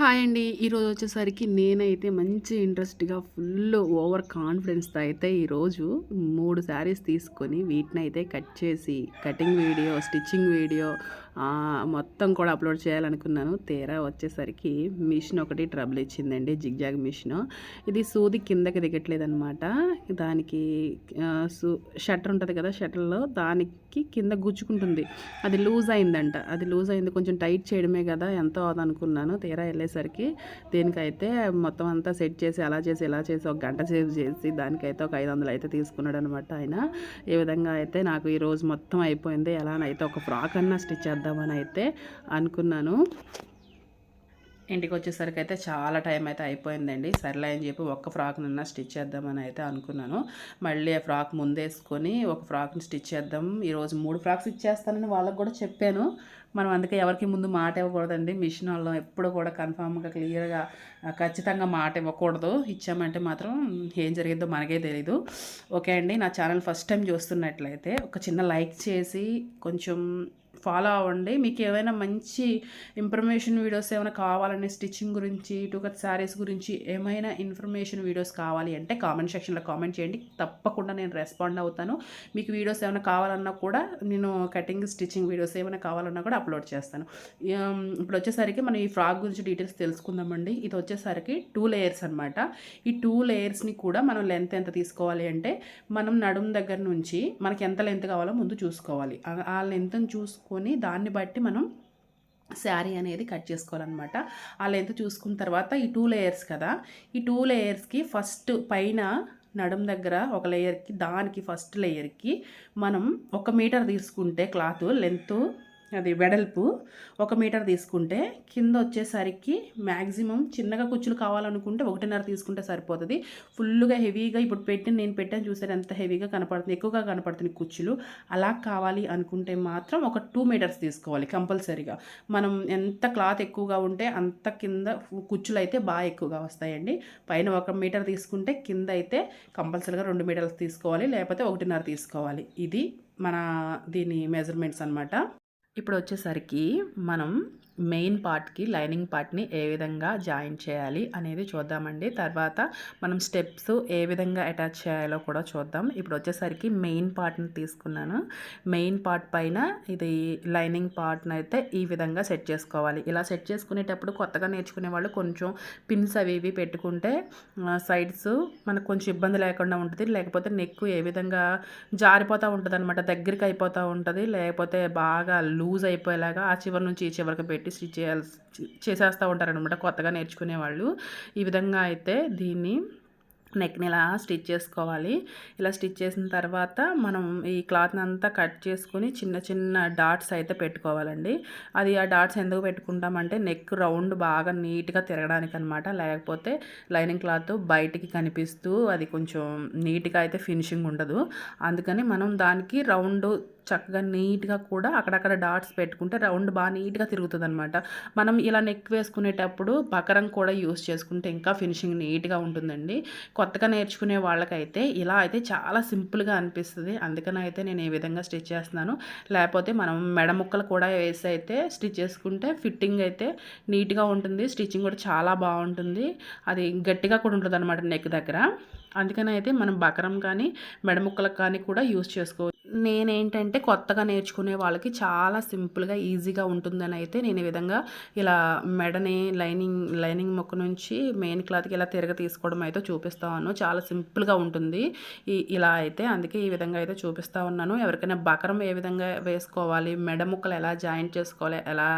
Hi అండి. ఈరోజు వచ్చేసరికి నేనైతే మంచి ఇంట్రెస్ట్గా ఫుల్ ఓవర్ కాన్ఫిడెన్స్తో అయితే ఈరోజు మూడు శారీస్ తీసుకొని వీటిని అయితే కట్ చేసి కటింగ్ వీడియో స్టిచ్చింగ్ వీడియో మొత్తం కూడా అప్లోడ్ చేయాలనుకున్నాను. తీరా వచ్చేసరికి మిషన్ ఒకటి ట్రబుల్ ఇచ్చిందండి జిగ్జాగ్ మిషన్. ఇది సూది కిందకి దిగట్లేదనమాట దానికి సూ షట్టర్ ఉంటుంది కదా షట్టర్లో దానికి కింద గుచ్చుకుంటుంది. అది లూజ్ అయిందంట. అది లూజ్ అయింది. కొంచెం టైట్ చేయడమే కదా ఎంతో అనుకున్నాను తీరా వెళ్ళేసరికి దీనికైతే మొత్తం అంతా సెట్ చేసి అలా చేసి ఇలా చేసి ఒక గంట సేవ్ చేసి దానికైతే ఒక ఐదు వందలు అయితే తీసుకున్నాడు అనమాట ఆయన. ఈ విధంగా అయితే నాకు ఈరోజు మొత్తం అయిపోయింది. ఎలానైతే ఒక ఫ్రాక్ అన్నా స్టిచ్ చేద్దామని అయితే అనుకున్నాను. ఇంటికి వచ్చేసరికి అయితే చాలా టైం అయితే అయిపోయిందండి. సర్లే అని చెప్పి ఒక్క ఫ్రాక్నన్నా స్టిచ్ చేద్దామని అయితే అనుకున్నాను. మళ్ళీ ఆ ఫ్రాక్ ముందేసుకొని ఒక ఫ్రాక్ని స్టిచ్ చేద్దాం. ఈరోజు మూడు ఫ్రాక్స్ ఇచ్చేస్తానని వాళ్ళకి కూడా చెప్పాను. మనం అందుకే ఎవరికి ముందు మాట ఇవ్వకూడదండి. మిషన్ వాళ్ళం ఎప్పుడు కూడా కన్ఫామ్గా క్లియర్గా ఖచ్చితంగా మాట ఇవ్వకూడదు. ఇచ్చామంటే మాత్రం ఏం జరిగిందో మనకే తెలీదు. ఓకే అండి. నా ఛానల్ ఫస్ట్ టైం చూస్తున్నట్లయితే ఒక చిన్న లైక్ చేసి కొంచెం ఫాలో అవ్వండి. మీకు ఏమైనా మంచి ఇన్ఫర్మేషన్ వీడియోస్ ఏమైనా కావాలంటే స్టిచ్చింగ్ గురించి టూకత్ శారీస్ గురించి ఏమైనా ఇన్ఫర్మేషన్ వీడియోస్ కావాలి అంటే కామెంట్ సెక్షన్లో కామెంట్ చేయండి. తప్పకుండా నేను రెస్పాండ్ అవుతాను. మీకు వీడియోస్ ఏమైనా కావాలన్నా కూడా నేను కటింగ్ స్టిచ్చింగ్ వీడియోస్ ఏమైనా కావాలన్నా కూడా అప్లోడ్ చేస్తాను. ఇప్పుడు వచ్చేసరికి మనం ఈ ఫ్రాక్ గురించి డీటెయిల్స్ తెలుసుకుందామండి. ఇది వచ్చేసరికి టూ లేయర్స్ అనమాట ఈ టూ లేయర్స్ని కూడా మనం లెంత్ ఎంత తీసుకోవాలి అంటే మనం నడుము దగ్గర నుంచి మనకి ఎంత లెంత్ కావాలో ముందు చూసుకోవాలి. ఆ- లెంత్ని చూసుకు చూసుకొని దాన్ని బట్టి మనం శారీ అనేది కట్ చేసుకోవాలన్నమాట. ఆ లెంత్ చూసుకున్న తర్వాత ఈ టూ లేయర్స్ కదా ఈ టూ లేయర్స్కి ఫస్ట్ పైన నడుం దగ్గర ఒక లేయర్కి దానికి ఫస్ట్ లేయర్కి మనం ఒక మీటర్ తీసుకుంటే క్లాత్ లెంత్ అది వెడల్పు ఒక మీటర్ తీసుకుంటే కింద వచ్చేసరికి మ్యాక్సిమం చిన్నగా కుచ్చులు కావాలనుకుంటే ఒకటిన్నర తీసుకుంటే సరిపోతుంది. ఫుల్గా హెవీగా ఇప్పుడు పెట్టి నేను పెట్టాను చూసారు ఎంత హెవీగా కనపడుతుంది ఎక్కువగా కనపడుతుంది కుచ్చులు. అలా కావాలి అనుకుంటే మాత్రం ఒక టూ మీటర్స్ తీసుకోవాలి కంపల్సరీగా. మనం ఎంత క్లాత్ ఎక్కువగా ఉంటే అంత కింద కుచ్చులు అయితే బాగా ఎక్కువగా వస్తాయండి. పైన ఒక మీటర్ తీసుకుంటే కింద అయితే కంపల్సరీగా రెండు మీటర్స్ తీసుకోవాలి లేకపోతే ఒకటిన్నర తీసుకోవాలి. ఇది మన దీని మెజర్మెంట్స్ అన్నమాట. ఇప్పుడు వచ్చేసరికి మనం మెయిన్ పార్ట్కి లైనింగ్ పార్ట్ని ఏ విధంగా జాయిన్ చేయాలి అనేది చూద్దామండి. తర్వాత మనం స్టెప్స్ ఏ విధంగా అటాచ్ చేయాలో కూడా చూద్దాం. ఇప్పుడు వచ్చేసరికి మెయిన్ పార్ట్ని తీసుకున్నాను. మెయిన్ పార్ట్ పైన ఇది లైనింగ్ పార్ట్ని అయితే ఈ విధంగా సెట్ చేసుకోవాలి. ఇలా సెట్ చేసుకునేటప్పుడు కొత్తగా నేర్చుకునే వాళ్ళు కొంచెం పిన్స్ అవి ఇవి పెట్టుకుంటే సైడ్స్ మనకు కొంచెం ఇబ్బంది లేకుండా ఉంటుంది. లేకపోతే నెక్ ఏ విధంగా జారిపోతూ ఉంటుంది అనమాట దగ్గరికి అయిపోతూ ఉంటుంది. లేకపోతే బాగా లూజ్ అయిపోయేలాగా ఆ చివరి నుంచి ఈ చివరికి పెట్టి స్టిచ్ చేయాల్సి చేసేస్తూ ఉంటారనమాట కొత్తగా నేర్చుకునే వాళ్ళు ఈ విధంగా అయితే దీన్ని నెక్ని ఇలా స్టిచ్ చేసుకోవాలి. ఇలా స్టిచ్ చేసిన తర్వాత మనం ఈ క్లాత్ని అంతా కట్ చేసుకుని చిన్న చిన్న డాట్స్ అయితే పెట్టుకోవాలండి. అది ఆ డాట్స్ ఎందుకు పెట్టుకుంటామంటే నెక్ రౌండ్ బాగా నీట్గా తిరగడానికి అనమాట లేకపోతే లైనింగ్ క్లాత్ బయటికి కనిపిస్తూ అది కొంచెం నీట్గా అయితే ఫినిషింగ్ ఉండదు. అందుకని మనం దానికి రౌండ్ చక్కగా నీట్గా కూడా అక్కడక్కడ డాట్స్ పెట్టుకుంటే రౌండ్ బాగా నీట్గా తిరుగుతుంది అనమాట మనం ఇలా నెక్ వేసుకునేటప్పుడు బకరం కూడా యూస్ చేసుకుంటే ఇంకా ఫినిషింగ్ నీట్గా ఉంటుందండి. కొత్తగా నేర్చుకునే వాళ్ళకైతే ఇలా అయితే చాలా సింపుల్గా అనిపిస్తుంది. అందుకని అయితే నేను ఏ విధంగా స్టిచ్ చేస్తున్నాను. లేకపోతే మనం మెడ ముక్కలు కూడా వేసి అయితే స్టిచ్ చేసుకుంటే ఫిట్టింగ్ అయితే నీట్గా ఉంటుంది. స్టిచ్చింగ్ కూడా చాలా బాగుంటుంది. అది గట్టిగా కూడా ఉంటుంది అనమాట నెక్ దగ్గర. అందుకని అయితే మనం బకరం కానీ మెడ ముక్కలకు కానీ కూడా యూస్ చేసుకోవచ్చు. నేనేంటంటే కొత్తగా నేర్చుకునే వాళ్ళకి చాలా సింపుల్గా ఈజీగా ఉంటుందని అయితే నేను ఈ విధంగా ఇలా మెడని లైనింగ్ లైనింగ్ మొక్క నుంచి మెయిన్ క్లాత్కి ఇలా తిరగ తీసుకోవడం అయితే చూపిస్తా ఉన్నాను. చాలా సింపుల్గా ఉంటుంది. ఈ ఇలా అయితే అందుకే ఈ విధంగా అయితే చూపిస్తా ఉన్నాను. ఎవరికైనా బకరం ఏ విధంగా వేసుకోవాలి మెడ ముక్కలు ఎలా జాయింట్ చేసుకోవాలి ఎలా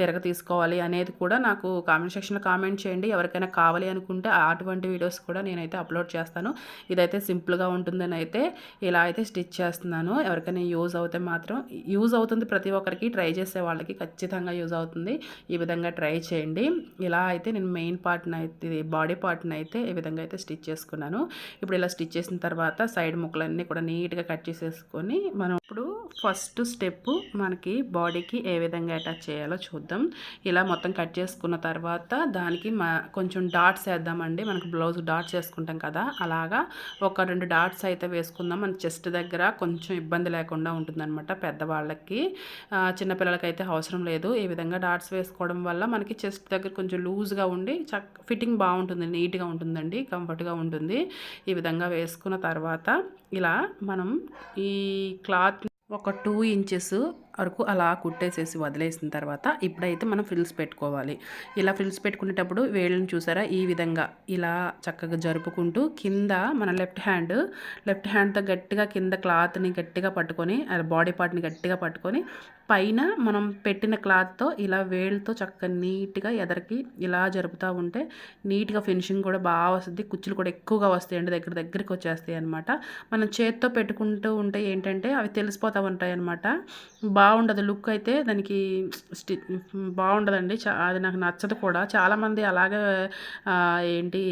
తిరగ తీసుకోవాలి అనేది కూడా నాకు కామెంట్ సెక్షన్లో కామెంట్ చేయండి. ఎవరికైనా కావాలి అనుకుంటే అటువంటి వీడియోస్ కూడా నేనైతే అప్లోడ్ చేస్తాను. ఇదైతే సింపుల్గా ఉంటుందని అయితే ఇలా అయితే స్టిచ్ చేస్తున్నాను. ఎవరికైనా యూజ్ అవుతే మాత్రం యూజ్ అవుతుంది ప్రతి ఒక్కరికి ట్రై చేసే వాళ్ళకి ఖచ్చితంగా యూజ్ అవుతుంది. ఈ విధంగా ట్రై చేయండి. ఇలా అయితే నేను మెయిన్ పార్ట్ని అయితే ఇది బాడీ పార్ట్ని అయితే ఈ విధంగా అయితే స్టిచ్ చేసుకున్నాను. ఇప్పుడు ఇలా స్టిచ్ చేసిన తర్వాత సైడ్ ముక్కలన్నీ కూడా నీట్గా కట్ చేసేసుకొని మనం ఇప్పుడు ఫస్ట్ స్టెప్ మనకి బాడీకి ఏ విధంగా అటాచ్ చేయాలో చూద్దాం. ఇలా మొత్తం కట్ చేసుకున్న తర్వాత దానికి మా కొంచెం డాట్స్ వేద్దామండి. మనకు బ్లౌజ్ డాట్స్ వేసుకుంటాం కదా అలాగా ఒక రెండు డాట్స్ అయితే వేసుకుందాం. మన చెస్ట్ దగ్గర కొంచెం ఇబ్బంది లేకుండా ఉంటుందన్నమాట పెద్దవాళ్ళకి. చిన్నపిల్లలకైతే చిన్నపిల్లలకి అయితే అవసరం లేదు. ఈ విధంగా డాట్స్ వేసుకోవడం వల్ల మనకి చెస్ట్ దగ్గర కొంచెం లూజ్గా ఉండి చక్ ఫిట్టింగ్ బాగుంటుంది నీట్గా ఉంటుందండి కంఫర్ట్గా ఉంటుంది. ఈ విధంగా వేసుకున్న తర్వాత ఇలా మనం ఈ క్లాత్ ఒక టూ ఇంచెస్ వరకు అలా కుట్టేసేసి వదిలేసిన తర్వాత ఇప్పుడైతే మనం ఫ్రిల్స్ పెట్టుకోవాలి. ఇలా ఫ్రిల్స్ పెట్టుకునేటప్పుడు వేళ్ళని చూసారా? ఈ విధంగా ఇలా చక్కగా జరుపుకుంటూ కింద మన లెఫ్ట్ హ్యాండ్ లెఫ్ట్ హ్యాండ్తో గట్టిగా కింద క్లాత్ని గట్టిగా పట్టుకొని బాడీ పార్ట్ని గట్టిగా పట్టుకొని పైన మనం పెట్టిన క్లాత్తో ఇలా వేళ్ళతో చక్కగా నీట్గా ఎదరికి ఇలా జరుపుతూ ఉంటే నీట్గా ఫినిషింగ్ కూడా బాగా వస్తుంది. కుచ్చులు కూడా ఎక్కువగా వస్తాయండి. దగ్గర దగ్గరికి వచ్చేస్తాయి అనమాట మనం చేత్తో పెట్టుకుంటూ ఉంటే ఏంటంటే అవి తెలిసిపోతూ ఉంటాయి అనమాట బాగా బాగుండదు లుక్ అయితే దానికి స్టి బాగుండదండి. చా అది నాకు నచ్చదు కూడా. చాలామంది అలాగే ఏంటి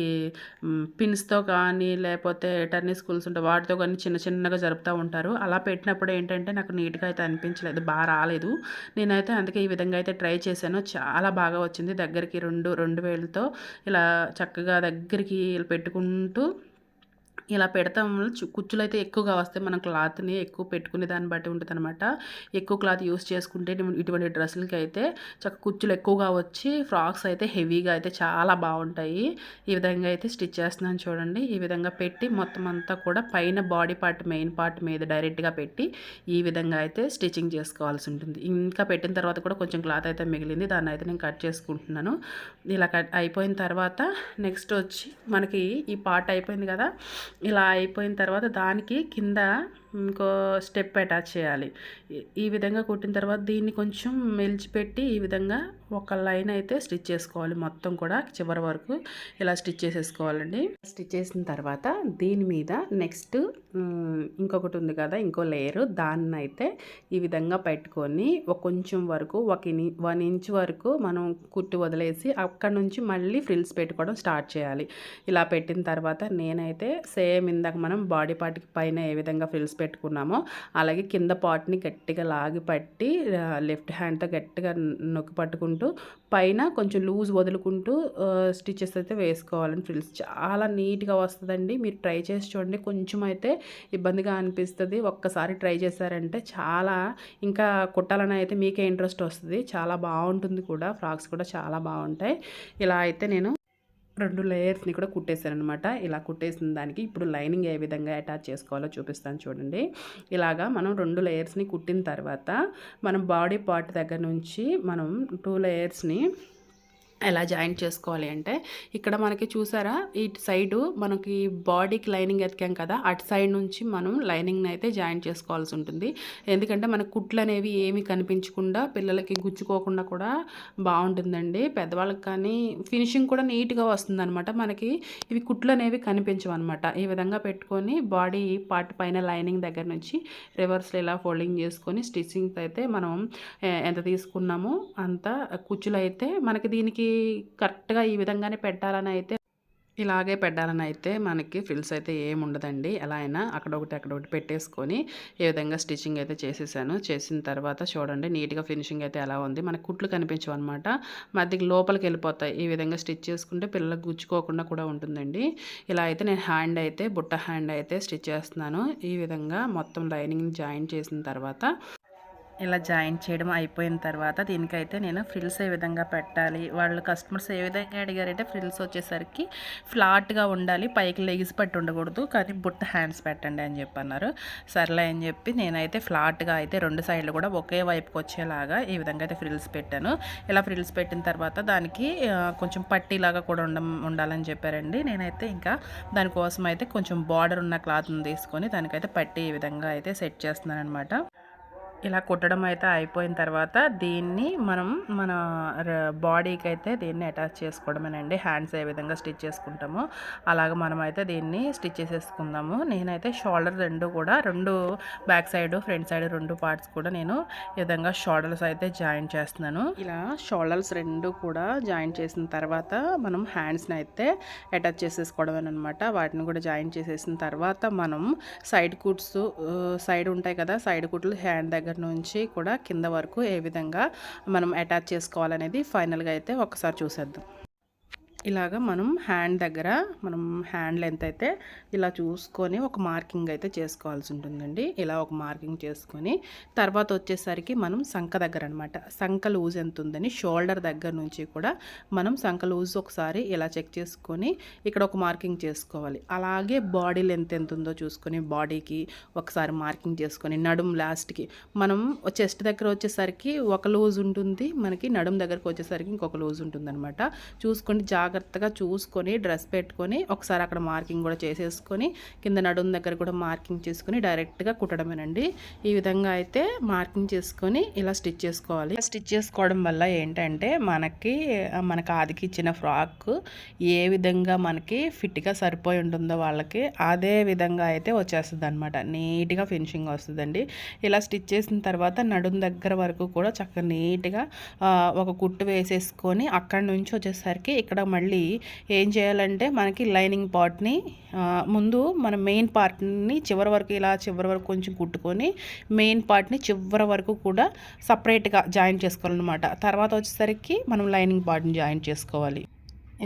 పిన్స్తో కానీ లేకపోతే టర్నీ స్కూల్స్ ఉంటే వాటితో కానీ చిన్న చిన్నగా జరుపుతూ ఉంటారు. అలా పెట్టినప్పుడు ఏంటంటే నాకు నీట్గా అయితే అనిపించలేదు బాగా రాలేదు. నేనైతే అందుకే ఈ విధంగా అయితే ట్రై చేశాను. చాలా బాగా వచ్చింది. దగ్గరికి రెండు రెండు వేలతో ఇలా చక్కగా దగ్గరికి పెట్టుకుంటూ ఇలా పెడతాం. కుచ్చులు అయితే ఎక్కువగా వస్తాయి. మనం క్లాత్ని ఎక్కువ పెట్టుకునే దాన్ని బట్టి ఉంటుంది అనమాట ఎక్కువ క్లాత్ యూస్ చేసుకుంటే ఇటువంటి డ్రెస్సులకి అయితే చక్క కుచ్చులు ఎక్కువగా వచ్చి ఫ్రాక్స్ అయితే హెవీగా అయితే చాలా బాగుంటాయి. ఈ విధంగా అయితే స్టిచ్ చేస్తున్నాను చూడండి. ఈ విధంగా పెట్టి మొత్తం అంతా కూడా పైన బాడీ పార్ట్ మెయిన్ పార్ట్ మీద డైరెక్ట్గా పెట్టి ఈ విధంగా అయితే స్టిచ్చింగ్ చేసుకోవాల్సి ఉంటుంది. ఇంకా పెట్టిన తర్వాత కూడా కొంచెం క్లాత్ అయితే మిగిలింది. దాన్ని అయితే నేను కట్ చేసుకుంటున్నాను. ఇలా కట్ అయిపోయిన తర్వాత నెక్స్ట్ వచ్చి మనకి ఈ పార్ట్ అయిపోయింది కదా. ఇలా అయిపోయిన తర్వాత దానికి కింద ఇంకో స్టెప్ అటాచ్ చేయాలి. ఈ- విధంగా కుట్టిన తర్వాత దీన్ని కొంచెం మెలిచిపెట్టి ఈ విధంగా ఒక లైన్ అయితే స్టిచ్ చేసుకోవాలి. మొత్తం కూడా చివరి వరకు ఇలా స్టిచ్ చేసేసుకోవాలండి. స్టిచ్ చేసిన తర్వాత దీని మీద నెక్స్ట్ ఇంకొకటి ఉంది కదా ఇంకో లేయర్ దాన్ని అయితే ఈ విధంగా పెట్టుకొని ఒక కొంచెం వరకు ఒక వన్ ఇంచ్ వరకు మనం కుట్టి వదిలేసి అక్కడ నుంచి మళ్ళీ ఫ్రిల్స్ పెట్టుకోవడం స్టార్ట్ చేయాలి. ఇలా పెట్టిన తర్వాత నేనైతే సేమ్ ఇందాక మనం బాడీ పార్ట్కి పైన ఏ విధంగా ఫ్రిల్స్ పెట్టుకున్నామో. అలాగే కింద పాట్ని గట్టిగా లాగి పట్టి లెఫ్ట్ హ్యాండ్తో గట్టిగా నొక్కి పట్టుకుంటూ పైన కొంచెం లూజ్ వదులుకుంటూ స్టిచెస్ అయితే వేసుకోవాలని ఫ్రిల్స్ చాలా నీట్గా వస్తుందండి. మీరు ట్రై చేసి చూడండి. కొంచెం అయితే ఇబ్బందిగా అనిపిస్తుంది. ఒక్కసారి ట్రై చేశారంటే చాలా ఇంకా కుట్టాలని అయితే మీకే ఇంట్రెస్ట్ వస్తుంది. చాలా బాగుంటుంది కూడా. ఫ్రాక్స్ కూడా చాలా బాగుంటాయి. ఇలా అయితే నేను రెండు లేయర్స్ని కూడా కుట్టేశారనమాట ఇలా కుట్టేసిన దానికి ఇప్పుడు లైనింగ్ ఏ విధంగా అటాచ్ చేసుకోవాలో చూపిస్తాను చూడండి. ఇలాగా మనం రెండు లేయర్స్ని కుట్టిన తర్వాత మనం బాడీ పార్ట్ దగ్గర నుంచి మనం టూ లేయర్స్ని ఎలా జాయింట్ చేసుకోవాలి అంటే ఇక్కడ మనకి చూసారా ఇటు సైడు మనకి బాడీకి లైనింగ్ ఎతికాం కదా అటు సైడ్ నుంచి మనం లైనింగ్ని అయితే జాయింట్ చేసుకోవాల్సి ఉంటుంది. ఎందుకంటే మన కుట్లు అనేవి ఏమి కనిపించకుండా పిల్లలకి గుచ్చుకోకుండా కూడా బాగుంటుందండి. పెద్దవాళ్ళకి కానీ ఫినిషింగ్ కూడా నీట్గా వస్తుంది అనమాట మనకి ఇవి కుట్లు అనేవి కనిపించవు అనమాట ఈ విధంగా పెట్టుకొని బాడీ పార్ట్ పైన లైనింగ్ దగ్గర నుంచి రివర్స్లో ఇలా ఫోల్డింగ్ చేసుకొని స్టిచ్చింగ్ అయితే మనం ఎంత తీసుకున్నామో అంత కుచ్చులు అయితే మనకి దీనికి కరెక్ట్గా ఈ విధంగానే పెట్టాలని అయితే ఇలాగే పెట్టాలని అయితే మనకి ఫ్రిల్స్ అయితే ఏమి ఉండదండి. ఎలా అయినా అక్కడ ఒకటి అక్కడ ఒకటి పెట్టేసుకొని ఈ విధంగా స్టిచ్చింగ్ అయితే చేసేసాను. చేసిన తర్వాత చూడండి నీట్గా ఫినిషింగ్ అయితే ఎలా ఉంది. మనకు కుట్లు కనిపించవు అనమాట మధ్యకి లోపలికి వెళ్ళిపోతాయి. ఈ విధంగా స్టిచ్ చేసుకుంటే పిల్లలకు గుచ్చుకోకుండా కూడా ఉంటుందండి. ఇలా అయితే నేను హ్యాండ్ అయితే బుట్ట హ్యాండ్ అయితే స్టిచ్ చేస్తున్నాను. ఈ విధంగా మొత్తం లైనింగ్ జాయిన్ చేసిన తర్వాత ఇలా జాయిన్ చేయడం అయిపోయిన తర్వాత దీనికైతే నేను ఫ్రిల్స్ ఏ విధంగా పెట్టాలి వాళ్ళు కస్టమర్స్ ఏ విధంగా అడిగారంటే ఫ్రిల్స్ వచ్చేసరికి ఫ్లాట్గా ఉండాలి పైకి లెగిసి పట్టి ఉండకూడదు కానీ బుట్ట హ్యాండ్స్ పెట్టండి అని చెప్పన్నారు. సర్లే అని చెప్పి నేనైతే ఫ్లాట్గా అయితే రెండు సైడ్లు కూడా ఒకే వైపుకి వచ్చేలాగా ఈ విధంగా అయితే ఫ్రిల్స్ పెట్టాను. ఇలా ఫ్రిల్స్ పెట్టిన తర్వాత దానికి కొంచెం పట్టీలాగా కూడా ఉండ ఉండాలని చెప్పారండి. నేనైతే ఇంకా దానికోసం అయితే కొంచెం బార్డర్ ఉన్న క్లాత్ని తీసుకొని దానికైతే పట్టి ఈ విధంగా అయితే సెట్ చేస్తున్నాను అనమాట ఇలా కుట్టడం అయితే అయిపోయిన తర్వాత దీన్ని మనం మన బాడీకి అయితే దీన్ని అటాచ్ చేసుకోవడమేనండి. హ్యాండ్స్ ఏ విధంగా స్టిచ్ చేసుకుంటామో అలాగ మనమైతే దీన్ని స్టిచ్ చేసేసుకుందాము. నేనైతే షోల్డర్ రెండు కూడా రెండు బ్యాక్ సైడ్ ఫ్రంట్ సైడ్ రెండు పార్ట్స్ కూడా నేను ఈ విధంగా షోల్డర్స్ అయితే జాయిన్ చేస్తున్నాను. ఇలా షోల్డర్స్ రెండు కూడా జాయిన్ చేసిన తర్వాత మనం హ్యాండ్స్ని అయితే అటాచ్ చేసేసుకోవడం అనమాట వాటిని కూడా జాయిన్ చేసేసిన తర్వాత మనం సైడ్ కుట్స్ సైడ్ ఉంటాయి కదా సైడ్ కుట్లు హ్యాండ్ దగ్గర నుంచి కూడా కింద వరకు ఏ విధంగా మనం అటాచ్ చేసుకోవాలనేది ఫైనల్గా అయితే ఒకసారి చూసేద్దాం. ఇలాగ మనం హ్యాండ్ దగ్గర మనం హ్యాండ్ లెంత్ అయితే ఇలా చూసుకొని ఒక మార్కింగ్ అయితే చేసుకోవాల్సి ఉంటుందండి. ఇలా ఒక మార్కింగ్ చేసుకొని తర్వాత వచ్చేసరికి మనం సంఖ దగ్గర అనమాట సంఖ లూజ్ ఎంత ఉందని షోల్డర్ దగ్గర నుంచి కూడా మనం సంఖ లూజ్ ఒకసారి ఇలా చెక్ చేసుకొని ఇక్కడ ఒక మార్కింగ్ చేసుకోవాలి. అలాగే బాడీ లెంత్ ఎంత ఉందో చూసుకొని బాడీకి ఒకసారి మార్కింగ్ చేసుకొని నడుం లాస్ట్కి మనం చెస్ట్ దగ్గర వచ్చేసరికి ఒక లూజ్ ఉంటుంది మనకి నడుం దగ్గరకు వచ్చేసరికి ఇంకొక లూజ్ ఉంటుంది అనమాట చూసుకొని జాగ్రత్తగా చూసుకొని డ్రెస్ పెట్టుకొని ఒకసారి అక్కడ మార్కింగ్ కూడా చేసేసుకొని కింద నడుం దగ్గర కూడా మార్కింగ్ చేసుకొని డైరెక్ట్గా కుట్టడమేనండి. ఈ విధంగా అయితే మార్కింగ్ చేసుకొని ఇలా స్టిచ్ చేసుకోవాలి. స్టిచ్ చేసుకోవడం వల్ల ఏంటంటే మనకి మనకు ఆదికి ఇచ్చిన ఫ్రాక్ ఏ విధంగా మనకి ఫిట్గా సరిపోయి ఉంటుందో వాళ్ళకి అదే విధంగా అయితే వచ్చేస్తుంది అనమాట నీట్గా ఫినిషింగ్ వస్తుందండి. ఇలా స్టిచ్ చేసిన తర్వాత నడుం దగ్గర వరకు కూడా చక్కగా నీట్గా ఒక కుట్టు వేసేసుకొని అక్కడ నుంచి వచ్చేసరికి ఇక్కడ మళ్ళీ ఏం చేయాలంటే మనకి లైనింగ్ పార్ట్ని ముందు మన మెయిన్ పార్ట్ని చివరి వరకు ఇలా చివరి వరకు కొంచెం కుట్టుకొని మెయిన్ పార్ట్ని చివరి వరకు కూడా సపరేట్గా జాయిన్ చేసుకోవాలన్నమాట. తర్వాత వచ్చేసరికి మనం లైనింగ్ పార్ట్ని జాయిన్ చేసుకోవాలి.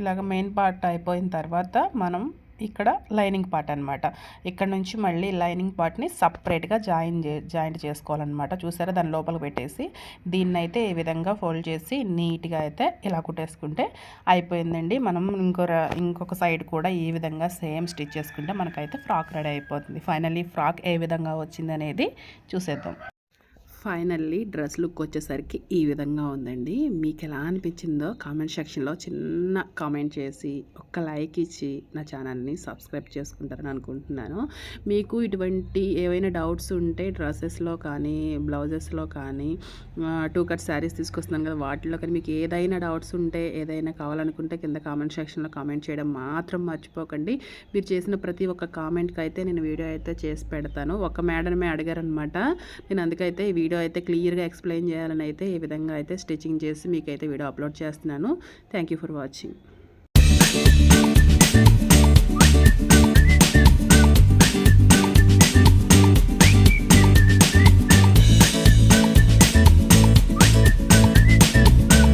ఇలాగ మెయిన్ పార్ట్ అయిపోయిన తర్వాత మనం ఇక్కడ లైనింగ్ పార్ట్ అనమాట ఇక్కడ నుంచి మళ్ళీ లైనింగ్ పార్ట్ని సపరేట్గా జాయిన్ చే జాయింట్ చేసుకోవాలన్నమాట. చూసారా? దాని లోపలికి పెట్టేసి దీన్ని అయితే ఈ విధంగా ఫోల్డ్ చేసి నీట్గా అయితే ఇలా కుట్టేసుకుంటే అయిపోయిందండి. మనం ఇంకో ఇంకొక సైడ్ కూడా ఈ విధంగా సేమ్ స్టిచ్ చేసుకుంటే మనకైతే ఫ్రాక్ రెడీ అయిపోతుంది. ఫైనల్లీ ఫ్రాక్ ఏ విధంగా వచ్చింది అనేది చూసేద్దాం. ఫైనల్లీ డ్రెస్ లుక్ వచ్చేసరికి ఈ విధంగా ఉందండి. మీకు ఎలా అనిపించిందో కామెంట్ సెక్షన్లో చిన్న కామెంట్ చేసి ఒక్క లైక్ ఇచ్చి నా ఛానల్ని సబ్స్క్రైబ్ చేసుకుంటారని అనుకుంటున్నాను. మీకు ఇటువంటి ఏవైనా డౌట్స్ ఉంటే డ్రెస్సెస్లో కానీ బ్లౌజెస్లో కానీ టూ కట్ శారీస్ తీసుకొస్తున్నాను కదా వాటిలో కానీ మీకు ఏదైనా డౌట్స్ ఉంటే ఏదైనా కావాలనుకుంటే కింద కామెంట్ సెక్షన్లో కామెంట్ చేయడం మాత్రం మర్చిపోకండి. మీరు చేసిన ప్రతి ఒక్క కామెంట్కి అయితే నేను వీడియో అయితే చేసి పెడతాను. ఒక మేడమే అడిగారనమాట. నేను అందుకైతే ఈ వీడియో వీడియో అయితే క్లియర్గా ఎక్స్ప్లెయిన్ చేయాలని అయితే ఈ విధంగా అయితే స్టిచ్చింగ్ చేసి మీకైతే వీడియో అప్లోడ్ చేస్తున్నాను. Thank for watching